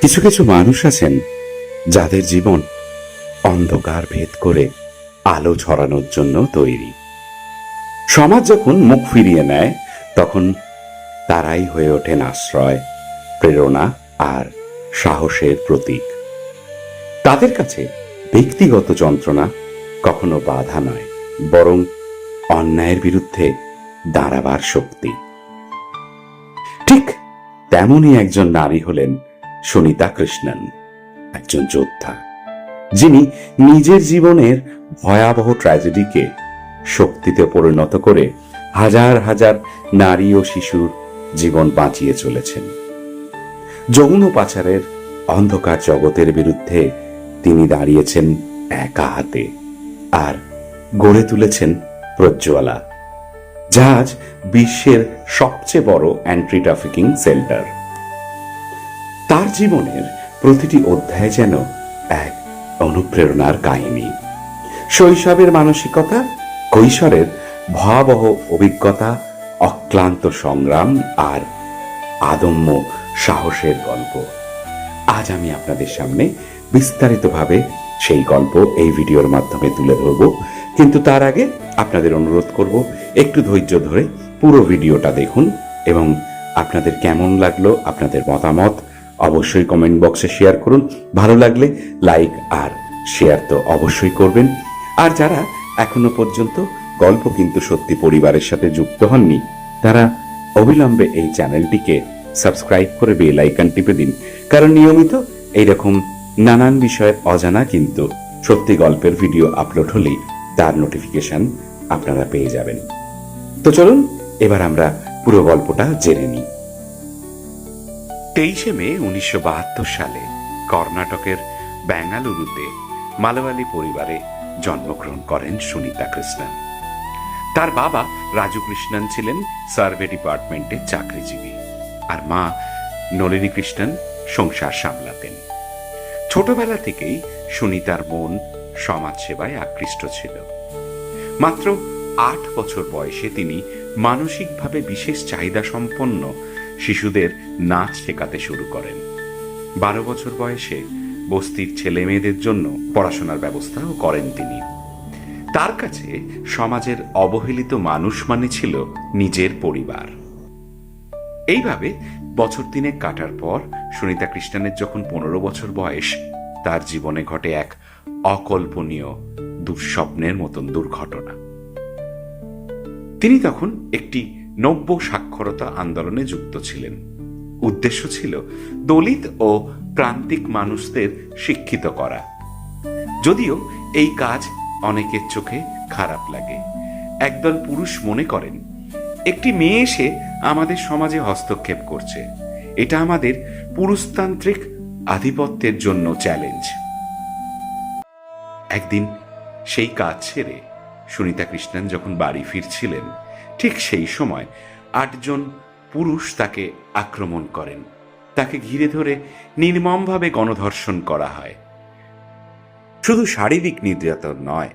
কিছু কিছু মানুষ আছেন যাদের জীবন অন্ধকার ভেদ করে আলো ছড়ানোর জন্য তৈরি। সমাজ যখন মুখ ফিরিয়ে নেয়, তখন তারাই হয়ে ওঠেন আশ্রয়, প্রেরণা আর সাহসের প্রতীক। তাদের কাছে ব্যক্তিগত যন্ত্রণা কখনো বাধা নয়, বরং অন্যায়ের বিরুদ্ধে দাঁড়াবার শক্তি। ঠিক তেমনই একজন নারী হলেন সুনিতা কৃষ্ণন, একজন যোদ্ধা, যিনি নিজের জীবনের ভয়াবহ ট্র্যাজেডিকে শক্তিতে পরিণত করে হাজার হাজার নারী ও শিশুর জীবন বাঁচিয়ে চলেছেন। যৌন পাচারের অন্ধকার জগতের বিরুদ্ধে তিনি দাঁড়িয়েছেন একা হাতে আর গড়ে তুলেছেন প্রজ্জ্বলা আজ বিশ্বের সবচেয়ে বড় অ্যান্টি ট্রাফিকিং সেন্টার তার জীবনের প্রতিটি অধ্যায় যেন এক অনুপ্রেরণার কাহিনী। শৈশবের মানসিকতা, কৈশোরের ভয়াবহ অভিজ্ঞতা, অক্লান্ত সংগ্রাম আর আদম্য সাহসের গল্প। আজ আমি আপনাদের সামনে বিস্তারিতভাবে সেই গল্প এই ভিডিওর মাধ্যমে তুলে ধরব। কিন্তু তার আগে আপনাদের অনুরোধ করব, একটু ধৈর্য ধরে পুরো ভিডিওটা দেখুন এবং আপনাদের কেমন লাগল, আপনাদের মতামত অবশ্যই কমেন্ট বক্সে শেয়ার করুন। ভালো লাগলে লাইক আর শেয়ার তো অবশ্যই করবেন। আর যারা এখনও পর্যন্ত গল্প কিন্তু সত্যি পরিবারের সাথে যুক্ত হননি, তারা অবিলম্বে এই চ্যানেলটিকে সাবস্ক্রাইব করে বেল আইকন টিপে দিন। কারণ নিয়মিত এইরকম নানান বিষয়ের অজানা কিন্তু সত্যি গল্পের ভিডিও আপলোড হলেই তার নোটিফিকেশন আপনারা পেয়ে যাবেন। তো চলুন, এবার আমরা পুরো গল্পটা জেনে নিই। তেইশে মে উনিশশো সালে কর্ণাটকের বেঙ্গালুরুতে মালয়ালি পরিবারে জন্মগ্রহণ করেন সুনিতা কৃষ্ণন। তার বাবা রাজু কৃষ্ণন ছিলেন সার্ভে ডিপার্টমেন্টের চাকরিজীবী আর মা নলিনী কৃষ্ণন সংসার সামলাতেন। ছোটবেলা থেকেই সুনিতার মন সমাজসেবায় আকৃষ্ট ছিল। মাত্র আট বছর বয়সে তিনি মানসিকভাবে বিশেষ চাহিদা সম্পন্ন শিশুদের নাচ শেখাতে শুরু করেন। বারো বছর বয়সে বস্তির ছেলে মেয়েদের জন্য পড়াশোনার ব্যবস্থাও করেন তিনি। তার কাছে সমাজের অবহেলিত মানুষ মানে ছিল নিজের পরিবার। এইভাবে বছর তিনেক কাটার পর সুনিতা কৃষ্ণনের যখন পনেরো বছর বয়স, তার জীবনে ঘটে এক অকল্পনীয় দুঃস্বপ্নের মতন দুর্ঘটনা। তিনি তখন একটি নব্য সাক্ষরতা আন্দোলনে যুক্ত ছিলেন। উদ্দেশ্য ছিল দলিত ও প্রান্তিক মানুষদের শিক্ষিত করা। যদিও এই কাজ অনেকের চোখে খারাপ লাগে। একদল পুরুষ মনে করেন, একটি মেয়ে এসে আমাদের সমাজে হস্তক্ষেপ করছে। এটা আমাদের পুরুষতান্ত্রিক আধিপত্যের জন্য চ্যালেঞ্জ। একদিন সেই কাজ ছেড়ে সুনিতা কৃষ্ণন যখন বাড়ি ফিরছিলেন ঠিক সেই সময় আটজন পুরুষ তাকে আক্রমণ করেন। তাকে ঘিরে ধরে নির্মমভাবে গণধর্ষণ করা হয়। শুধু শারীরিক নির্যাতন নয়,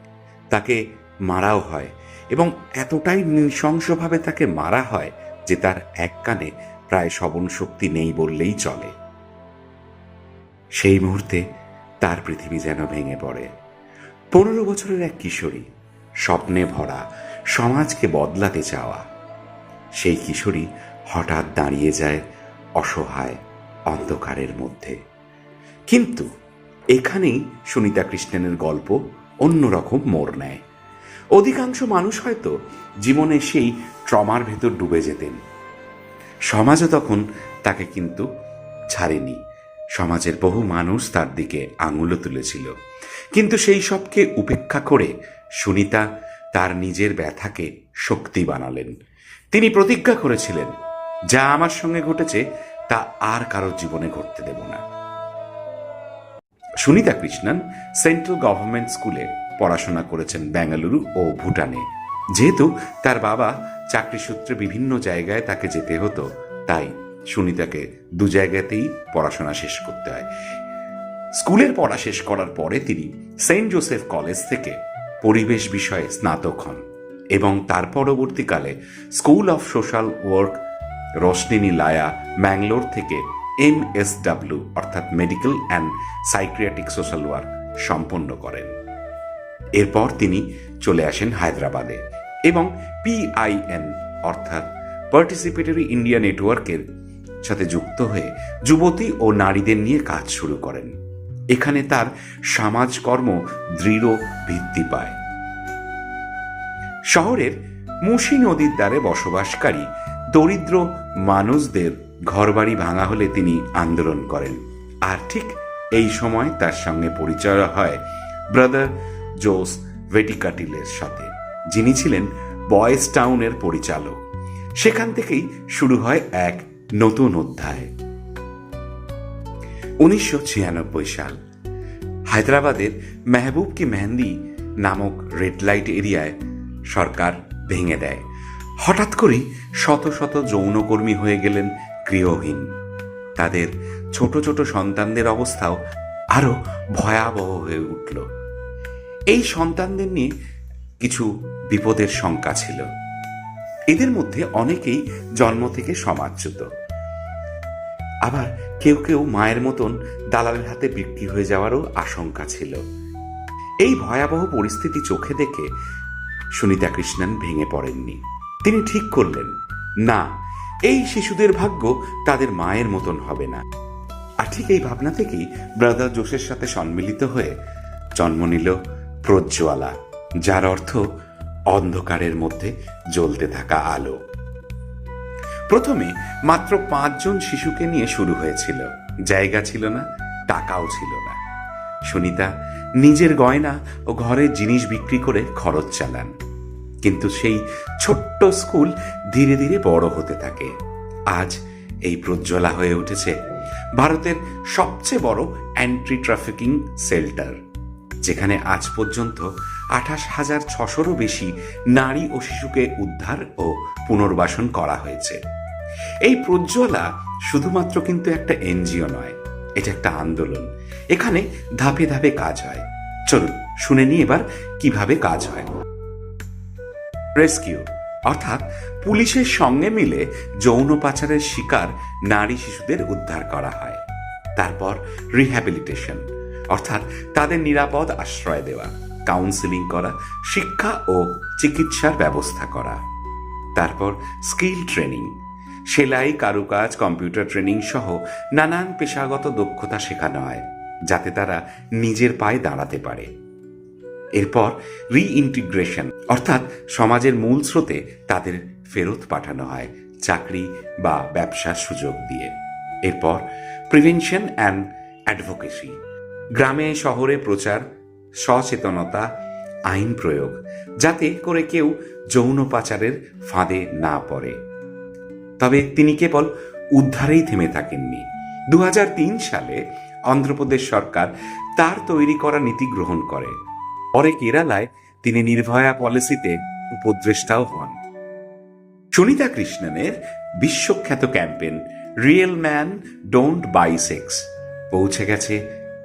তাকে মারাও হয় এবং এতটাই নৃশংসভাবে তাকে মারা হয় যে তার এক কানে প্রায় শ্রবণ শক্তি নেই বললেই চলে। সেই মুহূর্তে তার পৃথিবী যেন ভেঙে পড়ে। পনেরো বছরের এক কিশোরী স্বপ্নে ভরা, সমাজকে বদলাতে চাওয়া। সেই কিশোরী হঠাৎ দাঁড়িয়ে যায় অসহায় অন্ধকারের মধ্যে। কিন্তু এখানেই সুনিতা কৃষ্ণনের গল্প অন্যরকম মোড় নেয়। অধিকাংশ মানুষ হয়তো জীবনে সেই ট্রমার ভেতর ডুবে যেতেন। সমাজও তখন তাকে কিন্তু ছাড়েনি। সমাজের বহু মানুষ তার দিকে আঙুলও তুলেছিল। কিন্তু সেই সবকে উপেক্ষা করে সুনিতা তার নিজের ব্যথাকে শক্তি বানালেন। তিনি প্রতিজ্ঞা করেছিলেন, যা আমার সঙ্গে ঘটেছে তা আর কারোর জীবনে ঘটতে দেব না। সুনিতা কৃষ্ণন সেন্ট্রাল গভর্নমেন্ট স্কুলে পড়াশোনা করেছেন বেঙ্গালুরু ও ভুটানে। যেহেতু তার বাবা চাকরি সূত্রে বিভিন্ন জায়গায় তাকে যেতে হতো, তাই সুনিতাকে দু জায়গাতেই পড়াশোনা শেষ করতে হয়। স্কুলের পড়া শেষ করার পরে তিনি সেন্ট জোসেফ কলেজ থেকে পরিবেশ বিষয়ে স্নাতক হন এবং তার পরবর্তীকালে school of social work, Roshni Nilaya, Mangalore থেকে এম এস ডাব্লিউ, অর্থাৎ medical and psychiatric social work সম্পন্ন করেন। এরপর তিনি চলে আসেন হায়দ্রাবাদে এবং পিআইএন অর্থাৎ পার্টিসিপেটরি ইন্ডিয়া নেটওয়ার্কের সাথে যুক্ত হয়ে যুবতী ও নারীদের নিয়ে কাজ শুরু করেন। এখানে তার সমাজকর্ম দৃঢ় ভিত্তি পায়। শহরের মুসি নদীর দ্বারে বসবাসকারী দরিদ্র মানুষদের ঘরবাড়ি ভাঙা হলে তিনি আন্দোলন করেন। আর ঠিক এই সময় তার সঙ্গে পরিচয় হয় ব্রাদার জোস ভেটিকাটিলের সাথে, যিনি ছিলেন বয়েস টাউনের পরিচালক। সেখান থেকেই শুরু হয় এক নতুন অধ্যায়। উনিশশো ছিয়ানব্বই সাল। হায়দ্রাবাদের মেহবুব কি মেহেন্দি নামক রেড লাইট এরিয়ায় সরকার ভেঙে দেয়। হঠাৎ করেই শত শত যৌনকর্মী হয়ে গেলেন গৃহহীন। তাদের ছোট ছোট সন্তানদের অবস্থাও আরও ভয়াবহ হয়ে উঠল। এই সন্তানদের নিয়ে কিছু বিপদের শঙ্কা ছিল। এদের মধ্যে অনেকেই জন্ম থেকে সমাজচ্যুত আবার কেউ কেউ মায়ের মতন দালালের হাতে বিক্রি হয়ে যাওয়ারও আশঙ্কা ছিল। এই ভয়াবহ পরিস্থিতি চোখে দেখে সুনিতা কৃষ্ণন ভেঙে পড়েননি। তিনি ঠিক করলেন, না, এই শিশুদের ভাগ্য তাদের মায়ের মতন হবে না। আর ঠিক এই ভাবনা থেকেই ব্রাদার জোশের সাথে সম্মিলিত হয়ে জন্ম নিল প্রজ্জ্বালা, যার অর্থ অন্ধকারের মধ্যে জ্বলতে থাকা আলো। প্রথমে মাত্র পাঁচজন শিশুকে নিয়ে শুরু হয়েছিল। জায়গা ছিল না, টাকাও ছিল না। সুনিতা নিজের গয়না ও ঘরের জিনিস বিক্রি করে খরচ চালান। কিন্তু সেই ছোট্ট স্কুল ধীরে ধীরে বড় হতে থাকে। আজ এই প্রজ্জ্বলা হয়ে উঠেছে ভারতের সবচেয়ে বড় অ্যান্টি ট্রাফিকিং সেল্টার যেখানে আজ পর্যন্ত আঠাশ হাজার ছশোরও বেশি নারী ও শিশুকে উদ্ধার ও পুনর্বাসন করা হয়েছে। এই প্রজ্জ্বলা শুধুমাত্র কিন্তু একটা এনজিও নয়, এটা একটা আন্দোলন। এখানে ধাপে ধাপে কাজ হয়। চলুন, শুনে নি এবার কীভাবে কাজ হয়। রেস্কিউ অর্থাৎ পুলিশের সঙ্গে মিলে যৌন পাচারের শিকার নারী শিশুদের উদ্ধার করা হয়। তারপর রিহ্যাবিলিটেশন অর্থাৎ তাদের নিরাপদ আশ্রয় দেওয়া কাউন্সিলিং করা, শিক্ষা ও চিকিৎসার ব্যবস্থা করা। তারপর স্কিল ট্রেনিং সেলাই, কারুকাজ, কম্পিউটার ট্রেনিং সহ নানান পেশাগত দক্ষতা শেখানো হয়, যাতে তারা নিজের পায়ে দাঁড়াতে পারে। এরপর রিইন্টিগ্রেশন অর্থাৎ সমাজের মূল স্রোতে তাদের ফেরত পাঠানো হয় চাকরি বা ব্যবসার সুযোগ দিয়ে। এরপর প্রিভেনশন অ্যান্ড অ্যাডভোকেসি গ্রামে, শহরে প্রচার, সচেতনতা, আইন প্রয়োগ, যাতে করে কেউ যৌন পাচারের ফাঁদে না পড়ে। তবে তিনি কেবল উদ্ধারেই থেমে থাকেননি। দু হাজার তিন সালে অন্ধ্রপ্রদেশ সরকার তার তৈরি করা নীতি গ্রহণ করে। পরে কেরালায় তিনি নির্ভয়া পলিসিতে উপদেষ্টাও হন। সুনিতা কৃষ্ণনের বিশ্বখ্যাত campaign real man don't buy sex পৌঁছে গেছে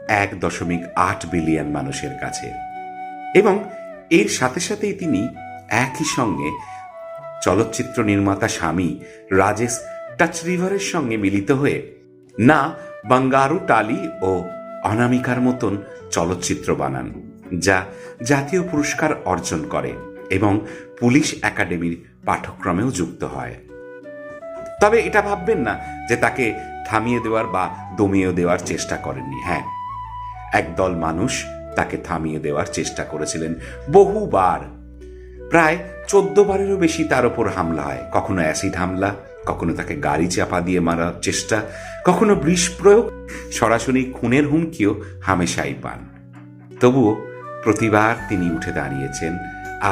এক দশমিক আট বিলিয়ন মানুষের কাছে। এবং এর সাথে সাথেই তিনি একই সঙ্গে চলচ্চিত্র নির্মাতা স্বামী রাজেশ টাচ রিভারের সঙ্গে মিলিত হয়ে না বাঙ্গারু টালি ও অনামিকার মতন চলচ্চিত্র বানান, যা জাতীয় পুরস্কার অর্জন করে এবং পুলিশ একাডেমির পাঠ্যক্রমেও যুক্ত হয়। তবে এটা ভাববেন না যে তাকে থামিয়ে দেওয়ার বা দমিয়ে দেওয়ার চেষ্টা করেননি হ্যাঁ। একদল মানুষ তাকে থামিয়ে দেওয়ার চেষ্টা করেছিলেন বহুবার। প্রায় চোদ্দ বারেরও বেশি তার ওপর হামলা হয়। কখনো অ্যাসিড হামলা, কখনো তাকে গাড়ি চাপা দিয়ে মারার চেষ্টা, কখনো বিষ প্রয়োগ, সরাসরি খুনের হুমকিও হামেশাই পান। তবুও প্রতিবার তিনি উঠে দাঁড়িয়েছেন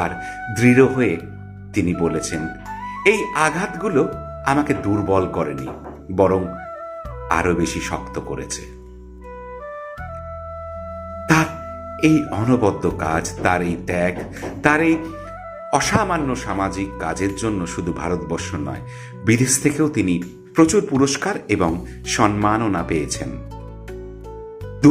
আর দৃঢ় হয়ে তিনি বলেছেন, এই আঘাতগুলো আমাকে দুর্বল করেনি, বরং আরও বেশি শক্ত করেছে। তার এই অনবদ্য কাজ, তার এই ত্যাগ, তার এই অসামান্য সামাজিক কাজের জন্য শুধু ভারতবর্ষ নয়, বিদেশ থেকেও তিনি প্রচুর পুরস্কার এবং সম্মাননা পেয়েছেন। দু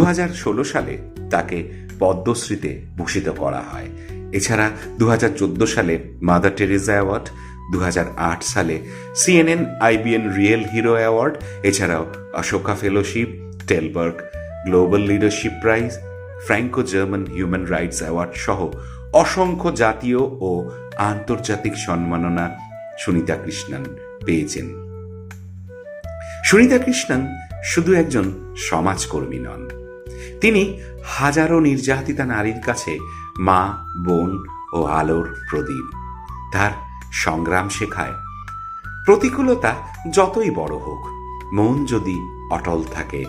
সালে তাকে পদ্মশ্রীতে ভূষিত করা হয়। এছাড়া দু সালে মাদার টেরেজা অ্যাওয়ার্ড দু হাজার আট সালে CNN IBN real hero award, এছাড়াও Ashoka fellowship, Tallberg global leadership prize Franco German human rights award সহ অসংখ্য জাতীয় ও আন্তর্জাতিক সম্মাননা সুনিতা কৃষ্ণন পেয়েছেন। সুনিতা কৃষ্ণন শুধু একজন সমাজকর্মী নন। তিনি হাজারো নির্যাতিতা নারীর কাছে মা, বোন ও আলোর প্রদীপ। তার সংগ্রাম শেখায়। প্রতিকূলতা যতই বড় হোক, মন যদি অটল থাকে,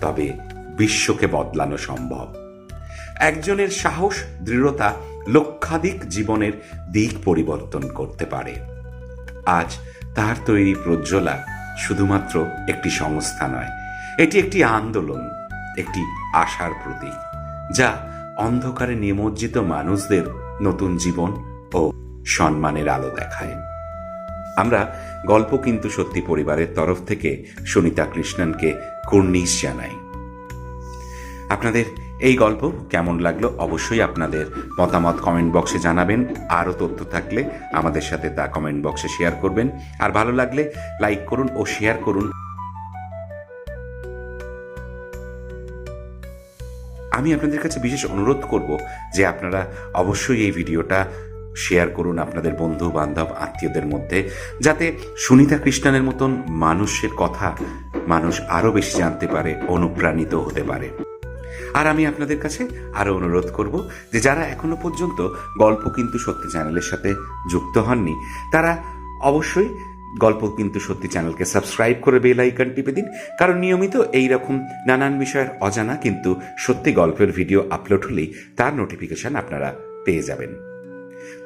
তবে বিশ্বকে বদলানো সম্ভব। একজনের সাহস, দৃঢ়তা লক্ষাধিক জীবনের দিক পরিবর্তন করতে পারে। আজ তার তৈরি প্রজ্জ্বলা শুধুমাত্র একটি সংস্থা নয়, এটি একটি আন্দোলন, একটি আশার প্রতীক, যা অন্ধকারে নিমজ্জিত মানুষদের নতুন জীবন ও সম্মানের আলো দেখায়। আমরা গল্প কিন্তু সত্যি পরিবারের তরফ থেকে সুনিতা কৃষ্ণনকে কুর্নিশ জানাই। আপনাদের এই গল্প কেমন লাগল অবশ্যই আপনাদের মতামত কমেন্ট বক্সে জানাবেন। আরও তথ্য থাকলে আমাদের সাথে তা কমেন্ট বক্সে শেয়ার করবেন। আর ভালো লাগলে লাইক করুন ও শেয়ার করুন। আমি আপনাদের কাছে বিশেষ অনুরোধ করব যে আপনারা অবশ্যই এই ভিডিওটা শেয়ার করুন আপনাদের বন্ধু, বান্ধব, আত্মীয়দের মধ্যে, যাতে সুনিতা কৃষ্ণনের মতন মানুষের কথা মানুষ আরও বেশি জানতে পারে, অনুপ্রাণিত হতে পারে। আর আমি আপনাদের কাছে আরও অনুরোধ করব যে যারা এখনও পর্যন্ত গল্প কিন্তু সত্যি চ্যানেলের সাথে যুক্ত হননি, তারা অবশ্যই গল্প কিন্তু সত্যি চ্যানেলকে সাবস্ক্রাইব করে বেল আইকন টিপে দিন। কারণ নিয়মিত এই রকম নানান বিষয়ের অজানা কিন্তু সত্যি গল্পের ভিডিও আপলোড হলেই তার নোটিফিকেশন আপনারা পেয়ে যাবেন।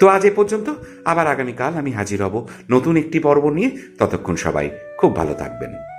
তো আজ এ পর্যন্ত, আবার আগামীকাল আমি হাজির হব নতুন একটি পর্ব নিয়ে। ততক্ষণ সবাই খুব ভালো থাকবেন।